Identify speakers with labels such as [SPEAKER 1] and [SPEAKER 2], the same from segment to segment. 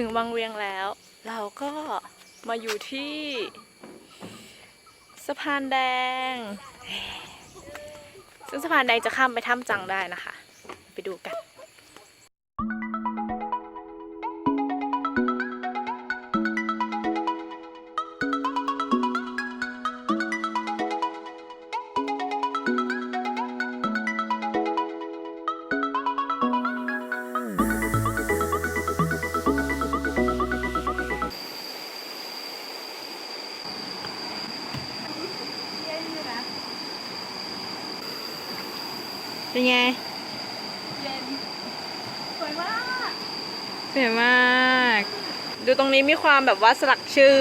[SPEAKER 1] ึงวังเวียงแล้ว เราก็มาอยู่ที่ สะพานแดง ซึ่งสะพานแดงจะข้ามไปถ้ำจังได้นะคะ ไปดูกัน เป็นไง
[SPEAKER 2] เย็น สวยมาก
[SPEAKER 1] สวยมาก ดูตรงนี้มีความแบบว่าสลักชื่อ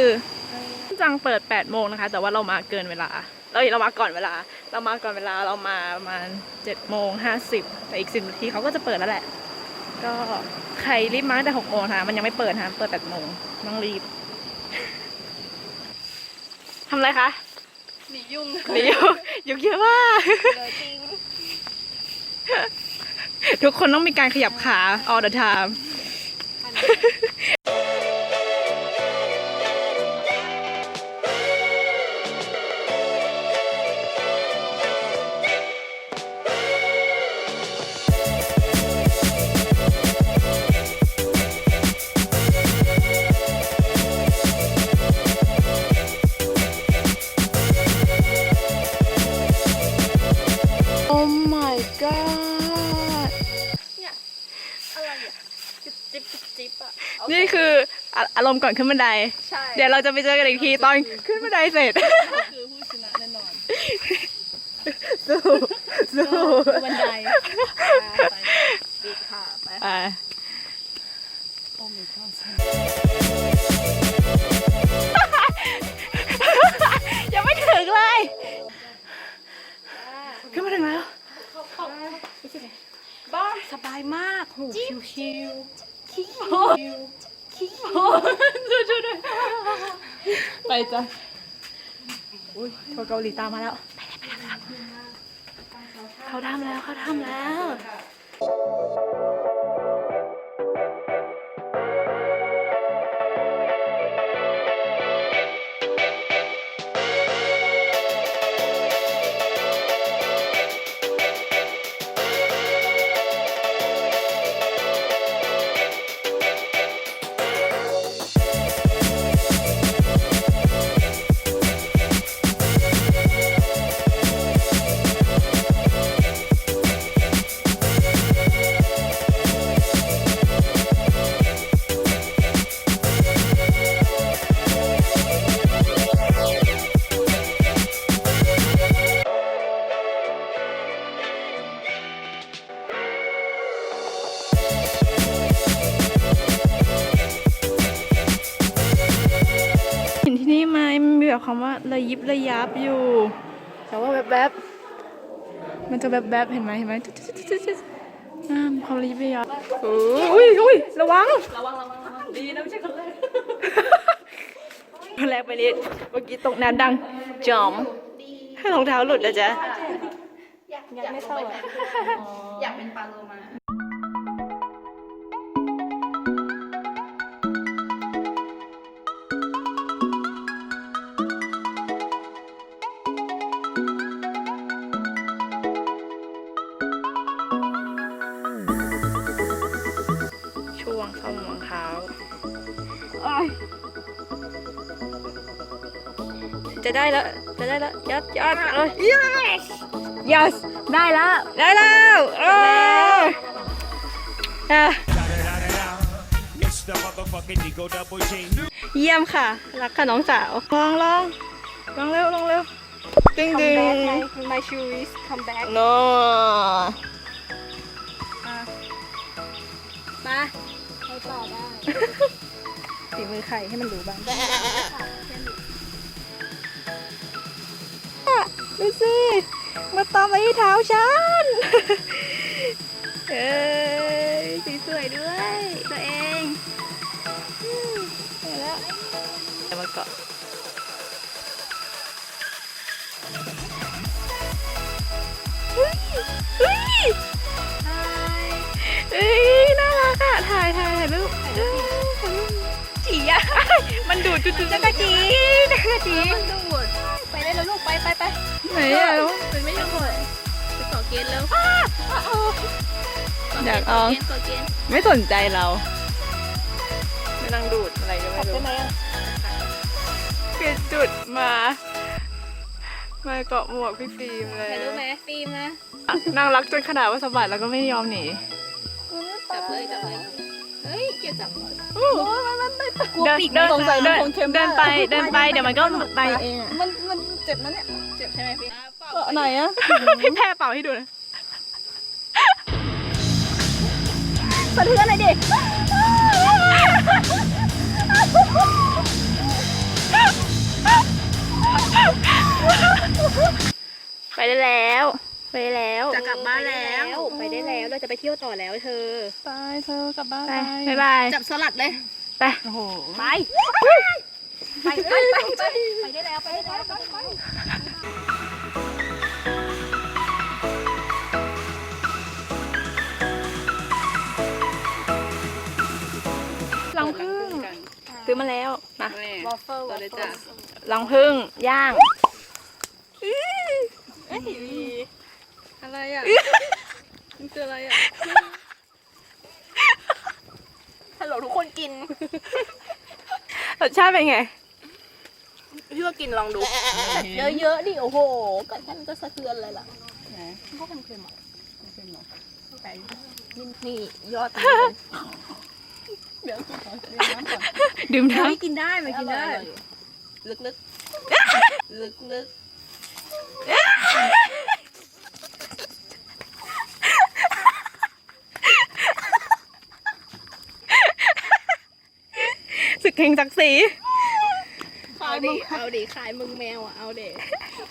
[SPEAKER 1] จังเปิด 8 โมงนะคะ แต่ว่าเรามาเกินเวลา เราเรามาก่อนเวลา เรามาก่อนเวลา เรามาประมาณ7โมง50 แต่อีก 10 นาทีเขาก็จะเปิดแล้วแหละ ก็ใครรีบมาตั้งแต่6โมงนะคะมันยังไม่เปิดนะคะเปิด8โมงต้องรีบทำอะไรคะ
[SPEAKER 2] หนียุ่ง
[SPEAKER 1] หนียุกยุกเยอะมาก
[SPEAKER 2] เลยจริง
[SPEAKER 1] ทุกคนต้องมีการขยับขา all the time
[SPEAKER 2] นี่
[SPEAKER 1] คืออะอารมณ์ก่อนขึ้นบันได
[SPEAKER 2] ใช่
[SPEAKER 1] เดี๋ยวเราจะไปเจอกันอีกทีตอนขึ้นบันไดเสร็จ
[SPEAKER 2] คือผู้ชนะแน่นอน
[SPEAKER 1] สู้ สู้
[SPEAKER 2] บันไดไปปีกขาไป
[SPEAKER 1] อะ
[SPEAKER 2] โอ้ my god
[SPEAKER 1] ยังไม่ถึงเลย ขึ้นมาถึงแล้ว
[SPEAKER 2] บ้าสบายมากหูชิว ชิวคิ้วคิ้ว
[SPEAKER 1] ยดูดูไปจ้ะอุ้ยทัวร์เกาหลีตามมาแล้ว ไปเลยไปเลยไปเลยเขาทำแล้วเขาทำแล้ว คำว่าระยิบระยับอยู่ แต่ว่าแบบแบบๆมันจะแบบแบบๆเห็นไหมเห็นไหมจุ๊ดจุ๊ดจุ๊ดจุ๊ดอ่ามีความระยิบระยับโอ้ยอุ้ยระวัง
[SPEAKER 2] ระวังระวังระวังดีนะไม่ใช่คนแรก
[SPEAKER 1] คนแรกไปนิดเมื่อกี้ตกน้ำดังจอม ให้รองเท้าหลุดแล้วจ๊ะ
[SPEAKER 2] ยังไม่เข้าอะอยากเป็นปลาโลมา
[SPEAKER 1] จะได้แล้ว จะได้แล้ว ยัดยัดเลย yes yes ได้แล้ว ได้แล้วเอออะ
[SPEAKER 3] It's the motherfucking Eagle Double G.
[SPEAKER 1] เยี่ยมค่ะ รักค่ะน้องสาว ลองลองลองเร็วลองเร็วดึงดึง
[SPEAKER 2] My shoes come back
[SPEAKER 1] no
[SPEAKER 2] มาให้ต่อได้
[SPEAKER 1] ฝีมือใครให้มันรู้บ้าง ดูสิ มาตามมาที่เท้าฉัน เอ้ยสีสวยด้วย ตัวเองอืมเห็นแล้วเอามาเกาะเฮ้ยเฮ้ยเฮ้ยน่ารักอะถ่ายถ่ายถ่ายรูปเอ้ยถ่ายรูปมันดูดจุดๆ
[SPEAKER 2] จักรจีจั กรจีดูดไปได้แล้วลูกไปไปไป
[SPEAKER 1] ไหนอะ
[SPEAKER 2] มันไม่ยอมหมดไปขอเกณฑ์แล้ว
[SPEAKER 1] อยากเอา
[SPEAKER 2] ขอเกณฑ์
[SPEAKER 1] ไม่สนใจเราไม่นั่งดูดอะไรก็ไม่รู้
[SPEAKER 2] ได้ไหมอะ
[SPEAKER 1] เปลี่ยนจุดมา มาเกาะหมวกพี่ฟิล์มเลย
[SPEAKER 2] ถ่ายรูปไหมฟิล์มนะ
[SPEAKER 1] นั่งรักจนขนาดว่าสะบัดแล้วก็ไม่ยอมหนี
[SPEAKER 2] จับเลยจับเลย เฮ้ยเกี่ยวจับ
[SPEAKER 1] เดินไม่ปกติเดินเดินคงเค็มเดินไปเดินไปเดี๋ยวมันก็ไปเองอะ
[SPEAKER 2] มันมันเจ็บนะเนี่ยเจ็บใช่ไหมพี่
[SPEAKER 1] ไหนอะพี่แพรเป่าให้ดูนะ
[SPEAKER 2] สะเทือนเลยดิ
[SPEAKER 1] ไปได้แล้ว ไปได้แล้ว
[SPEAKER 2] จะกลับบ้านแล้ว ไปได้แล้วเราจะไปเที่ยวต่อแล้วเธอ
[SPEAKER 1] ไปเธอกลับบ้านไปบ๊ายบาย
[SPEAKER 2] จับสลัดเลย
[SPEAKER 1] ไป
[SPEAKER 2] ไป ไปไปไปไปได้แล้วไปได้แล้วไปได้แล้ว
[SPEAKER 1] รังพึ่งซื้อมาแล้วนะ
[SPEAKER 2] วอฟเฟิลเลยจ้ะ
[SPEAKER 1] รังพึ่งย่าง
[SPEAKER 2] อะไรอะ มันคืออะไรอะ ฮัลโหลทุกคนกิน
[SPEAKER 1] รสชาติเป็นไง
[SPEAKER 2] พี่ว่ากินลองดู เยอะๆดิ โอ้โหกัดแค่มันก็สะเทือนเลยล่ะเขาเค็มๆอะเค็มๆหรอไปนี่ยอดเดี๋ยวกินก่อนน้ำก่อน
[SPEAKER 1] ดื่มน้
[SPEAKER 2] ไม่กินได้ไม่กินได้ ลึกลึกลึกลึกำ
[SPEAKER 1] ศึก แห่งศักดิ์ศรี
[SPEAKER 2] เอาดิเอาดิขายมึงแมวอะเอาเด็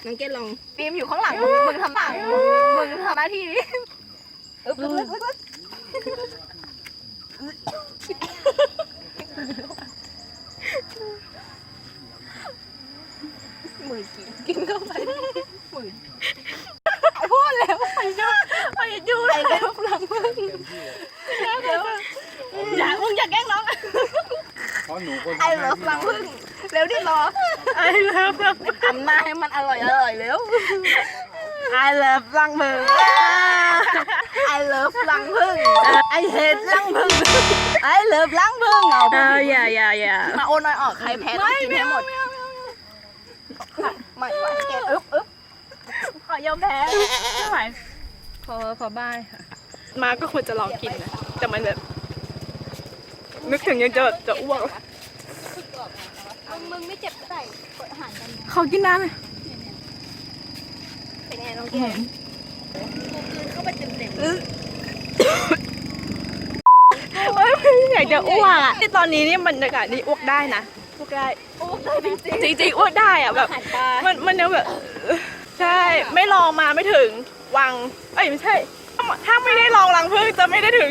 [SPEAKER 2] น้องเกดลองฟิล์มอยู่ข้างหลังมึงมึงทำหลังมึงทำหน้าที่นี้อึ๊บลึกลึกลึกมือกินกินเข้าไปมือพูดแล้วไปดูไปดูไปแล้วหลังมึงอย่ามึงอย่าแกล้งน้อง
[SPEAKER 3] เพราะหนูคน
[SPEAKER 2] ไอ้เลิฟรั งพึ่งเร็วดิรอ
[SPEAKER 1] ไอเลิฟ
[SPEAKER 2] ทำหน้าให้มันอร่อยอร่อยเร็ว
[SPEAKER 1] ไอเลิฟรังพึ่ง
[SPEAKER 2] ไอ้เลิฟรังพึ่งไอ้เห็ดรังพึ่งไอ้เลิฟรังพึ่งเอา
[SPEAKER 1] เอาอย่าอย่าอย่า
[SPEAKER 2] มาโอนอยออกใครแพ้ต้องกินให้หมดไม่ไหวเก็บอึ๊บอึ๊บ
[SPEAKER 1] ขอยอมแพ้ไม่ไหวพอพอบ้ายค่ะมาก็ควรจะลองกินนะแต่มันแบบนึกถึงยังจะแบบจะอ้วก
[SPEAKER 2] มึงไม่เจ็บใส่กดอาหารกัน
[SPEAKER 1] เขากินน้ำไหม
[SPEAKER 2] เป็นไงน้องเกดกูกินเข้าไปเต็มเต็ม
[SPEAKER 1] เอ้ยอยากจะอ้วกอะที่ตอนนี้นี่บรรยากาศนี่อ้วกได้นะอ้วกได้
[SPEAKER 2] โอ้ได้จริงจริง
[SPEAKER 1] จริงๆอ้วกได้อะแบบ
[SPEAKER 2] หันตา
[SPEAKER 1] มันมันยังแบบใช่ไม่ลองมาไม่ถึงวังเอ้ยไม่ใช่ ถ้าถ้าไม่ได้ลองรังพึ่งจะไม่ได้ถึง